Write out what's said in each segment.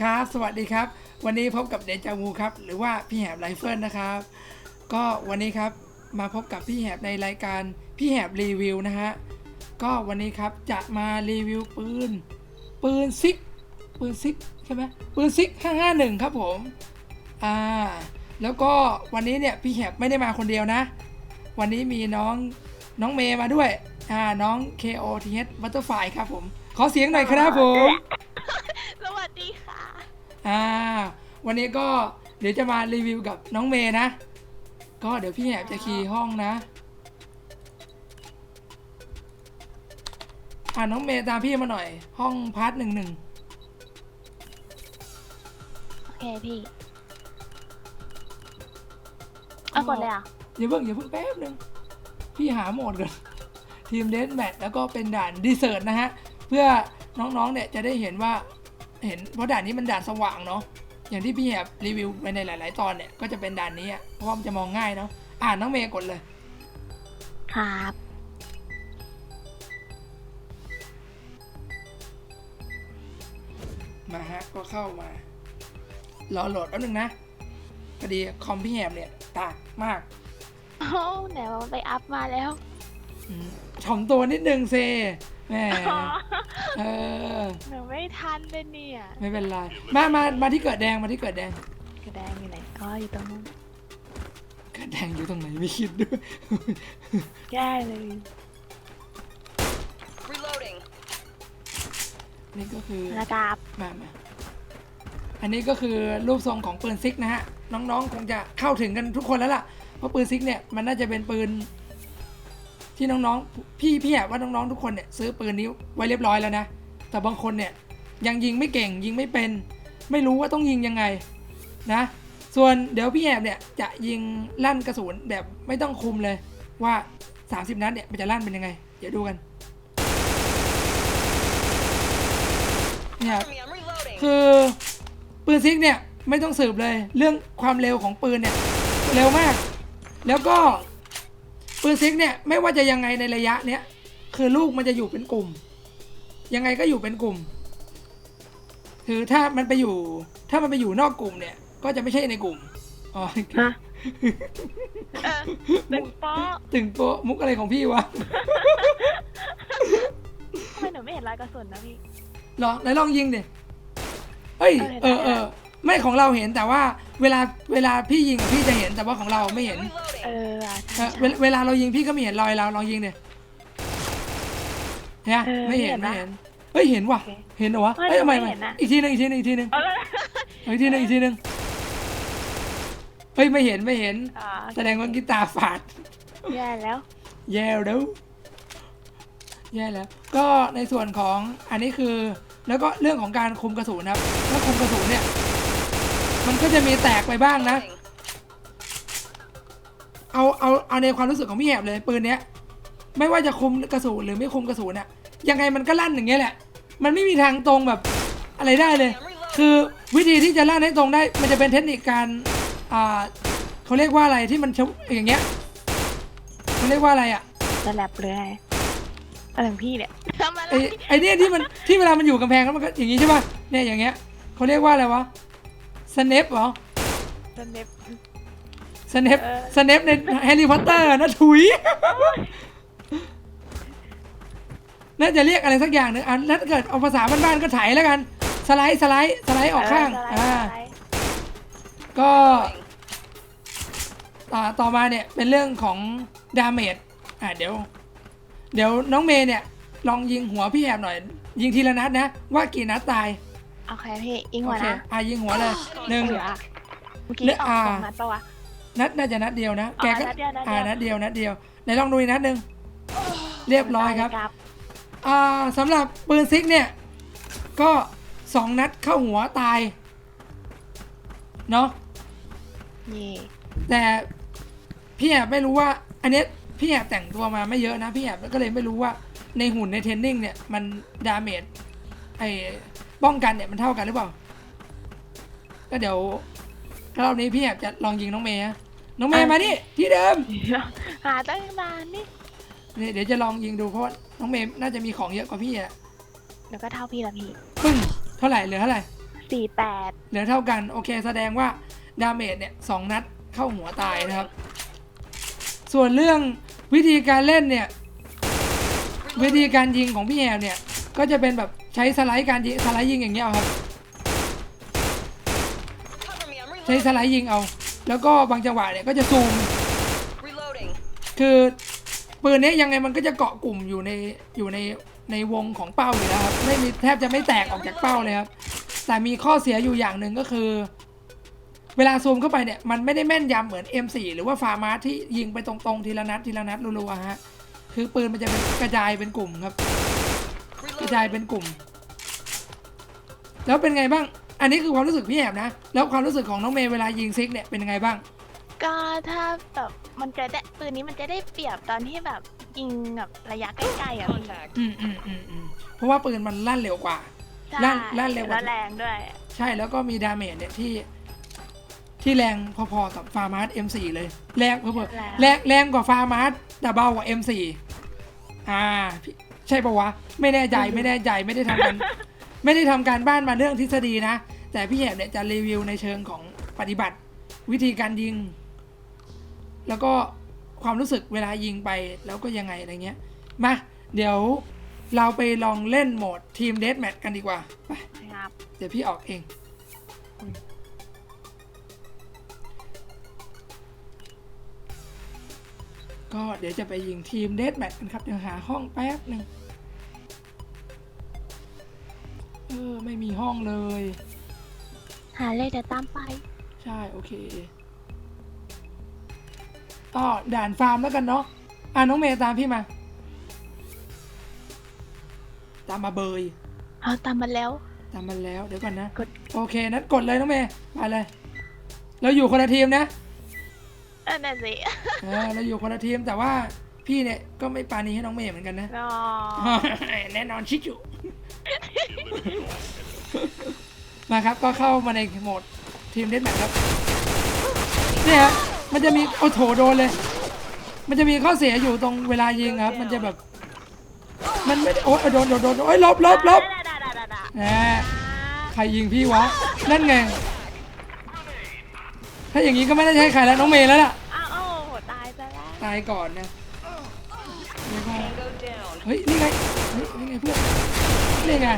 ครับสวัสดีครับ วันนี้พบกับเดจาวูครับ หรือว่าพี่แหบไรเฟิลนะครับ ก็วันนี้ครับมาพบกับพี่แหบในรายการพี่แหบรีวิวนะฮะก็วันนี้ครับจะมารีวิวปืน ปืนซิกปืนซิกใช่ไหมปืนซิก551 ครับผมอ่าแล้วก็วันนี้เนี่ยพี่แหบไม่ได้มาคนเดียวนะ วันนี้มีน้องน้องเมย์มาด้วยอ่าน้อง KOTH Butterfly ครับผม ขอเสียงหน่อยครับผม อ่าวันนี้ก็เดี๋ยวจะมารีวิวกับน้องเมย์นะ ก็เดี๋ยวพี่แหบจะคีย์ห้องนะอ่าน้องเมย์ตามพี่มาหน่อย ห้องพาร์ทหนึ่งหนึ่งโอเคพี่เอาก่อนเลยอะอย่าเพิ่งอย่าเพิ่งแป๊บหนึงพี่หาโหมดก่อนทีมเดนแมทแล้วก็เป็นด่านดีเซิร์ตนะฮะ เพื่อน้องๆเนี่ยจะได้เห็นว่า เห็นเพราะด่านนี้มันด่านสว่างเนาะอย่างที่พี่แหบรีวิวไปในหลาย ๆ ตอนเนี่ยก็จะเป็นด่านนี้อะเพราะว่ามันจะมองง่ายเนาะอ่าน้องเมย์กดเลย ครับมาฮะก็เข้ามารอโหลดแป๊บนึงนะพอดีคอมพี่แหบเนี่ยตากมากโอ้ไหนว่าไปอัพมาแล้วอืมถ่อมตัวนิดนึงเซ แหมอ๋อเออ หนูไม่ทันเลยเนี่ย ไม่เป็นไร มา มา มาที่เกิดแดง มาที่เกิดแดง กระแดงอยู่ไหนอ๋ออยู่ตรงนู้นเกิดแดงอยู่ตรงไหนไม่คิดด้วย แย่เลย Reloading. นี่ก็คือแล้วกราบมามาอันนี้ก็คือรูปทรงของปืนซิกนะฮะ น้องๆ คงจะเข้าถึงกันทุกคนแล้วล่ะ เพราะปืนซิกเนี่ย มันน่าจะเป็นปืน ที่น้องๆ พี่พี่อะว่าน้องๆทุกคนเนี่ยซื้อปืนนี้ไว้เรียบร้อยแล้วนะ แต่บางคนเนี่ยยังยิงไม่เก่งยิงไม่เป็น ไม่รู้ว่าต้องยิงยังไงนะ ส่วนเดี๋ยวพี่แอบเนี่ยจะยิงลั่นกระสุนแบบไม่ต้องคุมเลยว่า 30 นัดเนี่ยมันจะลั่นเป็นยังไง เดี๋ยวดูกันเนี่ยคือปืนซิกเนี่ยไม่ต้องสืบเลย เรื่องความเร็วของปืนเนี่ยเร็วมาก แล้วก็ ปืนซิกเนี่ยไม่ว่าจะยังไงในระยะเนี้ยคือลูกมันจะอยู่เป็นกลุ่ม ยังไงก็อยู่เป็นกลุ่ม คือถ้ามันไปอยู่ ถ้ามันไปอยู่นอกกลุ่มเนี่ย ก็จะไม่ใช่ในกลุ่มอ๋อฮะเออตึงโป๊ะตึงโป๊ะมุกอะไรของพี่วะทำไมหนูไม่เห็นรอยกระสุนนะพี่เหรอไหนลองยิงดิเฮ้ยเอเอออได้เออไม่ของเราเห็นแต่ว่าเวลาเวลาพี่ยิงอะพี่จะเห็นแต่ว่าของเราไม่เห็น Reloading. เออว่ะเอใช่อเวลาเวลาเรายิงพี่ก็ไม่เห็นรอยเราลองยิงดิเนี่ยเออไม่เห็นไม่ไม่เห็เห็นนเฮ้ยเห็นว่ะ โอเคเห็นเหรอวะเฮ้ยเอ้ยทำไมไม่ไม่เห็นนะอีกทีหนึงอีกทีหนึงอีกทีหนึงเอาแล้วอีกทีหนึงอีกทีหนึงเฮ้ยไม่เห็นไม่เห็นอ๋อแสดงว่ากีตาร์ฝาด แย่แล้ว แย่แล้วแย่แล้ว ก็ในส่วนของอันนี้คือ แล้วก็เรื่องของการคุมกระสุนนะครับถ้าคุมกระสุนเนี่ย มันก็จะมีแตกไปบ้างนะ Reloading. เอาเอาเอาในความรู้สึกของพี่แหบเลยปืนเนี้ยไม่ว่าจะคุมกระสุนหรือไม่คุมกระสุนอะยังไงมันก็ลั่นอย่างเงี้ยแหละ มันไม่มีทางตรงแบบอะไรได้เลย คือวิธีที่จะลั่นให้ตรงได้ มันจะเป็นเทคนิคการอ่าเขาเรียกว่าอะไรที่มันชะอย่างเงี้ยเขาเรียกว่าอะไรอะจะแลบเลยอะไรอะไรของพี่เนี่ยทำอะไรไอไอเนี่ยที่มันที่เวลามันอยู่กำแพงแล้วมันก็อย่างงี้ใช่ป่ะเนี่ยอย่างเงี้ยเขาเรียกว่าอะไรวะสเนปเหรอจะเน็บ สเนปเออสเนปในแฮร์รี่พอตเตอร์นะถุย น่าจะเรียกอะไรสักอย่างหนึ่งอะแล้วถ้าเกิดเอาภาษาบ้านๆก็ไถแล้วกัน สไลด์สไลด์สไลด์ออกข้างเอออ่าสไลด์ก็ต่อต่อมาเนี่ยเป็นเรื่องของดาเมจอะเดี๋ยว เดี๋ยวน้องเมย์เนี่ย ลองยิงหัวพี่แอบหน่อย ยิงทีละนัดนะ ว่ากี่นัดตายโอเคพี่อิงโอหัวเคนะอะยิงหัวเลยหนึ่ง เหลือเมื่อกี้เหลือออกอ่า สองนัดปะวะ นัดน่าจะนัดเดียวนะอ๋อแกก็นัดเดียวนัดเดียว อ่านัดเดียวนัดเดียวไหนลองดูอีกนัดหนึ่งเรียบร้อยครับครับอ่าสำหรับปืนซิกเนี่ย ก็สองนัดเข้าหัวตาย เนาะเย่แต่พี่แอบไม่รู้ว่า อันเนี้ยพี่แอบแต่งตัวมาไม่เยอะนะ พี่แอบก็เลยไม่รู้ว่าในหุ่นในเทรนนิ่งเนี่ย มันดาเมจไอ้ป้องกันเนี่ยมันเท่ากันหรือเปล่า ก็เดี๋ยว รอบนี้พี่แอบจะลองยิงน้องเมย์นะน้องเมย์มานี่ที่เดิม หาตั้งนานนี่นี่เดี๋ยวจะลองยิงดูเพราะว่าน้องเมย์น่าจะมีของเยอะกว่าพี่อะเดี๋ยวก็เท่าพี่ละพี่ปึ้งเท่าไหร่เหลือเท่าไหร่สี่แปดเหลือเท่ากันโอเคแสดงว่าดาเมจเนี่ยสองนัดเข้าหัวตายนะครับ ส่วนเรื่องวิธีการเล่นเนี่ย วิธีการยิงของพี่แอมเนี่ย ก็จะเป็นแบบใช้สไลด์การยิงสไลด์ยิงอย่างเงี้ยเอาครับ ใช้ส reloading. ไลด์ยิงเอา แล้วก็บางจังหวะเนี่ยก็จะซูม Reloading. คือปืนเนี้ยยังไงมันก็จะเกาะกลุ่มอยู่ในอยู่ในในวงของเป้าอยู่แล้วครับไม่มีแทบจะไม่แตกออกจากเป้าเลยครับแต่มีข้อเสียอยู่อย่างหนึ่งก็คือ เวลาซูมเข้าไปเนี่ยมันไม่ได้แม่นยำเหมือน M4 หรือว่าฟาร์มาที่ยิงไปตรงๆทีละนัดทีละนัดรัวๆฮะคือปืนมันจะเป็นกระจายเป็นกลุ่มครับ กระจาย Reloading. เป็นกลุ่ม แล้วเป็นไงบ้าง อันนี้คือความรู้สึกพี่แอบนะ แล้วความรู้สึกของน้องเมย์เวลายิงซิกเนี่ยเป็นยังไงบ้าง ก็ถ้าแบบมันจะได้ปืนนี้มันจะได้เปรียบตอนที่แบบยิงแบบระยะใกล้ๆอะพี่ Contact. อืมอืมอืมอืมเพราะว่าปืนมันลั่นเร็วกว่า ใช่ลั่นลั่นเร็วกว่าแล้วแรงด้วย ใช่แล้วก็มีดาเมจเนี่ยที่ ที่แรงพอๆกับฟาร์มาร์ M4 เลยแรงเพิ่มแรงแรงกว่าฟาร์มาร์แต่เบากว่า M4 อ่าพี่ใช่ปะวะ ไม่แน่ใจไม่แน่ใจไม่ได้ทำกัน ไม่ได้ทำการบ้านมาเรื่องทฤษฎีนะ แต่พี่แหบเนี่ยจะรีวิวในเชิงของปฏิบัติ วิธีการยิง แล้วก็ความรู้สึกเวลายิงไปแล้วก็ยังไงอะไรเงี้ย มาเดี๋ยวเราไปลองเล่นโหมดทีมเด a แมทกันดีกว่าไปครับเดี๋ยวพี่ออกเอง ก็เดี๋ยวจะไปยิงทีมเด a แมทกันครับ เดี๋ยวหาห้องแป๊บหนึ่ง ออไม่มีห้องเลย หาเลยเดี๋ยวตามไป ใช่ โอเคก็ด่านฟาร์มแล้วกันเนาะอะน้องเมย์ตามพี่มา ตามมาเบย เอาตามมาแล้ว ตามมันแล้ว เดี๋ยวก่อนนะ กด โอเค นั้นกดเลยน้องเมย์ไปเลย เราอยู่คนละทีมนะเออนั่นสิเออเราอยู่คนละทีมแต่ว่าพี่เนี่ยก็ไม่ปรานีให้น้องเมย์เหมือนกันนะ อ๋อ แน่นอนชิจุ มาครับก็เข้ามาในโหมดทีมเดนแมทครับเนี่ยฮะมันจะมีโอ้โถโดนเลย มันจะมีข้อเสียอยู่ตรงเวลายิงครับ มันจะแบบ มันไม่ได้โอ้ยโดนโดนโดนโอ้ยลบลบลบด่าด่าด่าด่าด่าแหมใครยิงพี่วะ นั่นไง ถ้าอย่างนี้ก็ไม่ได้ใช้ใครแล้วน้องเมย์แล้วล่ะ อ้าวโอ้โหตายซะแล้ว ตายก่อนนะ เฮ้ยนี่ไงเฮ้ยนี่ไงเพื่อนนี่ไง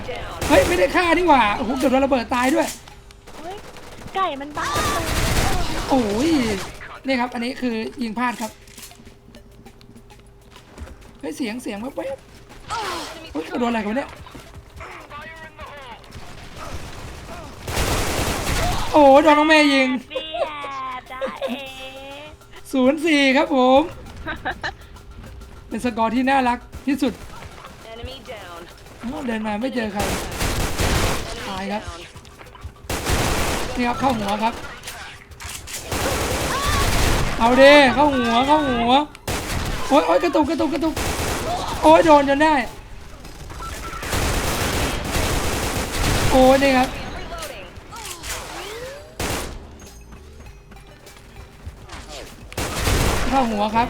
เฮ้ยไม่ได้ฆ่านี่หว่าโอ้โหเกือบโดนระเบิดตายด้วยเฮ้ยไก่มันบ้าเลยโอ้ยนี่ครับ อันนี้คือยิงพลาดครับเฮ้ยเสียงเสียงแว๊บๆเฮ้ยโดนอะไรกันวะเนี่ยโอ้โหโดนน้องเมย์ยิงเบียดจ้าเอ๋ศูนย์สี่ครับผม เป็นสกอร์ที่น่ารักที่สุด Enemy down. อ้าวเดินมาไม่เจอใคร Enemy Ai đó? down. นี่ครับเข้าหัวครับ เอาเด้เข้าหัวเข้าหัว โอ๊ยโอ๊ยกระตุกกระตุกกระตุก โอ๊ยโดนจนได้ โอ้ยนี่ครับ I'm reloading. เข้าหัวครับ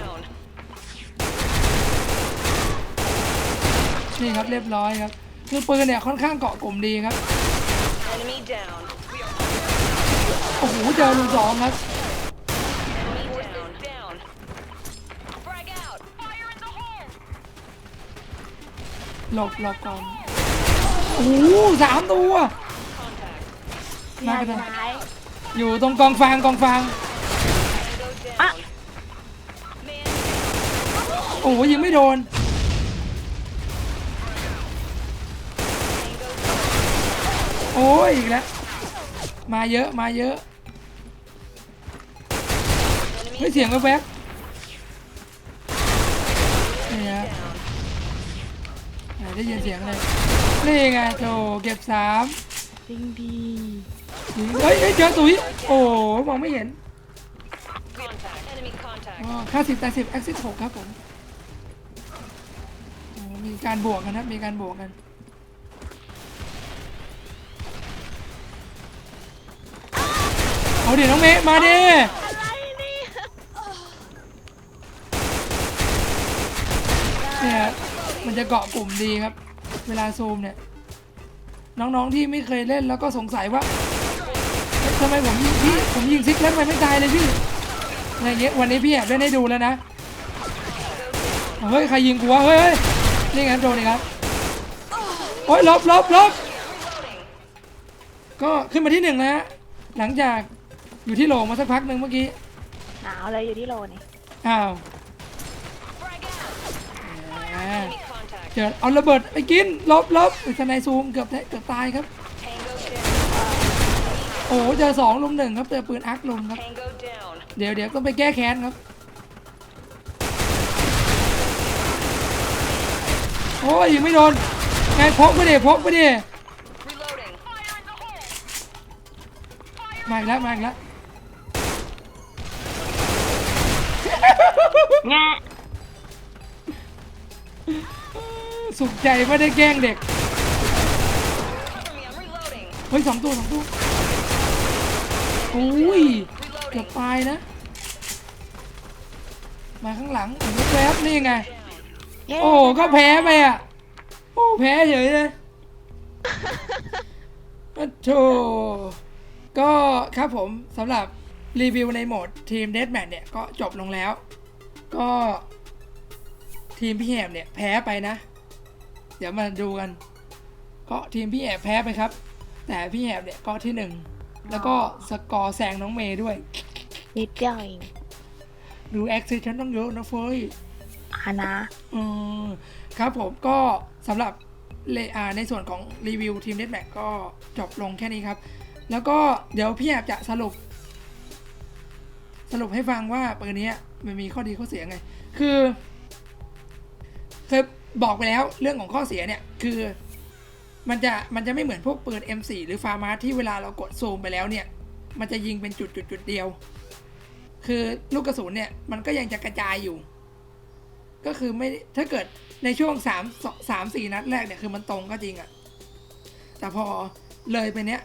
นี่ครับเรียบร้อยครับ คือปืนเนี่ยค่อนข้างเกาะกลุ่มดีครับ Enemy down. โอ้โหเจอลุงสองครับ Enemy down. Down. Frag out. Fire in the hole. หลบหลบก่อน โอ้โหสามตัว Contact. มากระย้ายอยู่ตรงกองฟางกองฟาง Tango down. Ah. Man โอ้โหยิงไม่โดน Tango down. โอ้ยอีกแล้วมาเยอะมาเยอะ Enemy เฮ้ยเสียงแวบๆนี่ฮะได้ยินเสียงเลยนี่ไงโจเก็บสามจริงดีเฮ้ยเจอตุ๋ยโอ้มองไม่เห็นอ๋อค่าสิบแต่สิบแอคซิสหกครับผมมีการบวกกันนะมีการบวกกัน เอาเดิน้องเมย์มาดิอะไรนี่เนี่ยมันจะเกาะกลุ่มดีครับ เวลาซูมเนี่ยน้องๆที่ไม่เคยเล่นแล้วก็สงสัยว่าทำไมผมยิงพี่ผมยิงซิกแล้วทำไมไม่ตายเลยพี่อะไรเงี้ยวันนี้พี่แอบเล่นให้ดูแล้วนะเฮ้ยใครยิงกูวะเฮ้ยนี่ไงโดนอีกครับโอ้ยลบลบลบก็ขึ้นมาที่หนึ่งนะฮะหลังจาก อยู่ที่โหลมาสักพักหนึ่งเมื่อกี้หนาวเลยอยู่ที่โลนี่อ้าว Frag out. อ่า Enemy contact. เจอเอาระเบิดไปกินลบลบสไนซูมเกือบได้เกือบตายครับ Tango down. โอ้โหเจอสองลุมหนึ่งครับเจอปืนอาร์คลุมครับ Tango down. เดี๋ยวเดี๋ยวต้องไปแก้แค้นครับ โอ้ยยิงไม่โดนไงพกไปดิพกไปดิ Reloading. Fire in the hole. มาอีกแล้วมาอีกแล้ว แง่สุขใจไม่ได้แกล้งเด็ก Cover me. I'm reloading. เฮ้ยสองตัวสองตัวโอ้ยเกือบ Reloading. ตายนะ มาข้างหลังเห็นแวบๆนี่ไงเย้โอ้ก็แพ้ไปอะ โอ้แพ้เฉยเลยโอ้โธก็ครับผมสำหรับ รีวิวในโหมดทีมเด a แม t เนี่ยก็จบลงแล้ว ก็ทีมพี่แหบเนี่ยแพ้ไปนะ เดี๋ยวมาดูกัน ก็ทีมพี่แหบแพ้ไปครับ แต่พี่แหบเนี่ยก็ที่หนึ่งแล้วก็สกอร์แซงน้องเมย์ด้วย นิดเดียวเองดูแอคซิชันต้องเยอะนะเฟยอานะอืมครับผมก็สำหรับเลอ่าในส่วนของรีวิวทีมเน็ตแมกก็จบลงแค่นี้ครับ แล้วก็เดี๋ยวพี่แอบจะสรุป สรุปให้ฟังว่าปืนนี้มันมีข้อดีข้อเสียไง คือเคยบอกไปแล้วเรื่องของข้อเสียเนี่ย คือมันจะมันจะไม่เหมือนพวกปืน M4 หรือฟาร์มาที่เวลาเรากดซูมไปแล้วเนี่ย มันจะยิงเป็นจุดจุดจุดเดียว คือลูกกระสุนเนี่ยมันก็ยังจะกระจายอยู่ ก็คือไม่ถ้าเกิดในช่วงสามสามสี่นัดแรกเนี่ยคือมันตรงก็จริงอะแต่พอเลยไปเนี้ย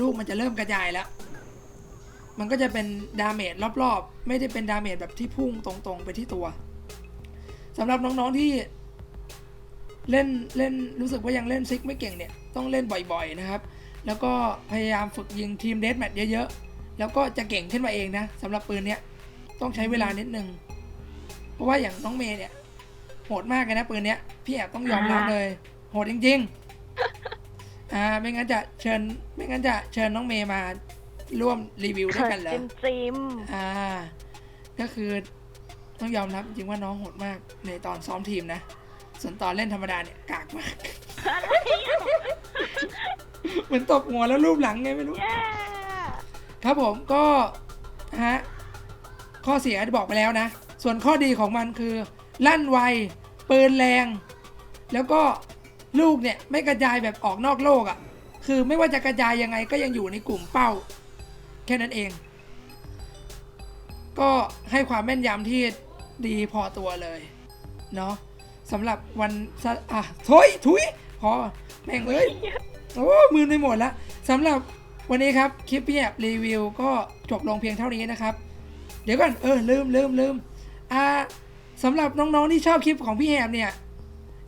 ลูกมันจะเริ่มกระจายแล้ว มันก็จะเป็นดาเมจรอบๆ ไม่ได้เป็นดาเมจแบบที่พุ่งตรงๆไปที่ตัวสำหรับน้องๆที่เล่นเล่นรู้สึกว่ายังเล่นซิกไม่เก่งเนี่ยต้องเล่นบ่อยๆนะครับ แล้วก็พยายามฝึกยิงทีมเดสแมทเยอะๆ แล้วก็จะเก่งขึ้นมาเองนะสำหรับปืนเนี้ยต้องใช้เวลานิดนึง เพราะว่าอย่างน้องเมย์เนี่ยโหดมากเลยนะปืนเนี้ยพี่แอบต้องยอมรับเลย โหดจริงๆอ่าไม่งั้นจะเชิญไม่งั้นจะเชิญน้องเมย์มา ร่วมรีวิวด้วยกันเหรอจิมจิมอ่า ก็คือต้องยอมรับจริงว่าน้องโหดมากในตอนซ้อมทีมนะ ส่วนตอนเล่นธรรมดาเนี่ยกากมาก เหมือนตบหัวแล้วรูปหลังไงไม่รู้เย้ครับผมก็ฮะข้อเสียบอกไปแล้วนะ ส่วนข้อดีของมันคือ ลั่นไวปืนแรง แล้วก็ลูกเนี่ยไม่กระจายแบบออกนอกโลกอะ่ะ คือไม่ว่าจะกระจายยังไงก็ยังอยู่ในกลุ่มเป้า แค่นั้นเอง ก็ให้ความแม่นยำที่ดีพอตัวเลย เนาะสำหรับวันอะถุยถุยพอแม่งเอ้ยโอ้มือไปหมดล้วสำหรับวันนี้ครับคลิปพี่แอบรีวิวก็จบลงเพียงเท่านี้นะครับ เดี๋ยวก่อนเออลืมลืมลืมอ่าสำหรับน้องๆที่ชอบคลิปของพี่แอบเนี่ย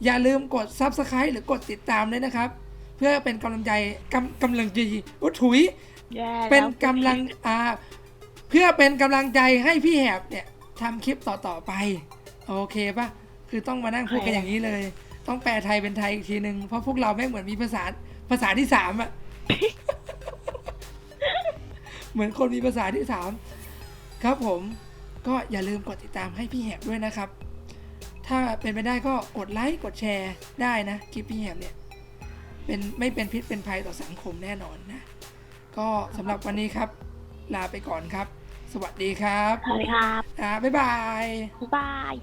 อย่าลืมกด Subscribe หรือกดติดตามด้วยนะครับ เพื่อเป็นกำลังใจกำกำลังใจโอ้ถุย แย่แล้วเป็นกำลังอ่าเพื่อเป็นกำลังใจให้พี่แหบเนี่ยทำคลิปต่อๆไป โอเคปะคือต้องมานั่งพูดกันอย่างนี้เลย ต้องแปลไทยเป็นไทยอีกทีนึงเพราะพวกเราแม่งเหมือนมีภาษาภาษาที่สามอะ เหมือนคนมีภาษาที่สามครับผมก็อย่าลืมกดติดตามให้พี่แหบด้วยนะครับ ถ้าเป็นไปได้ก็กดไลค์กดแชร์ได้นะคลิปพี่แหบเนี่ย เป็นไม่เป็นพิษเป็นภัยต่อสังคมแน่นอนนะ ก็สำหรับวันนี้ครับ ลาไปก่อนครับ สวัสดีครับสวัสดีครับ อ่าบ๊ายบาย บ๊ายบาย